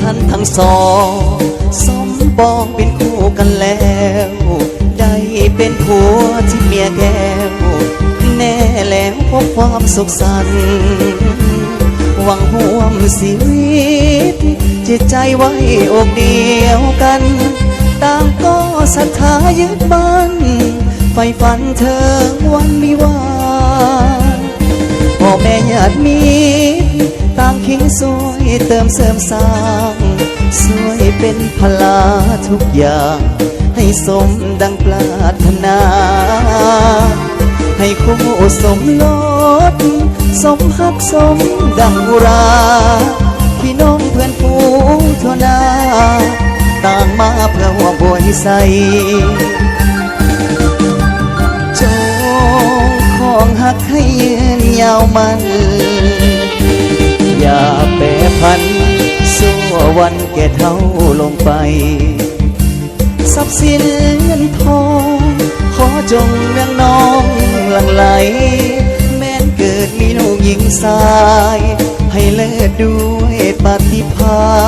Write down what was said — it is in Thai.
ท่านทั้งสองสมปองเป็นคู่กันแล้ว ได้เป็นผัวที่เมียแก้ว แน่แล้วพบความสุขสันต์หวังห่วมชีวิตจิตใจไว้อกเดียวกัน ต่างก็ศรัทธายึดมั่นไฟฝันเธอวันวิวาห์พ่อแม่ญาติมิตรต่างคิงสวย เติมเสริมสร้างสวยเป็นพลาทุกอย่าง ให้สมดังปรารถนา ให้คู่สมรสสมฮักสมดังอุรา พี่น้องเพื่อนฝูงทนา ต่างมาเพื่อหัวบวยใสจงของหักให้ยืนยาวมันอย่าแปร พันสู้วันแก่เท่าลงไป ทรัพย์สินเงินทอง ขอจงเมืองน้องหลังไหล แม้นเกิดมีลูกหญิงสาย ให้เลิศด้วยปฏิภาณ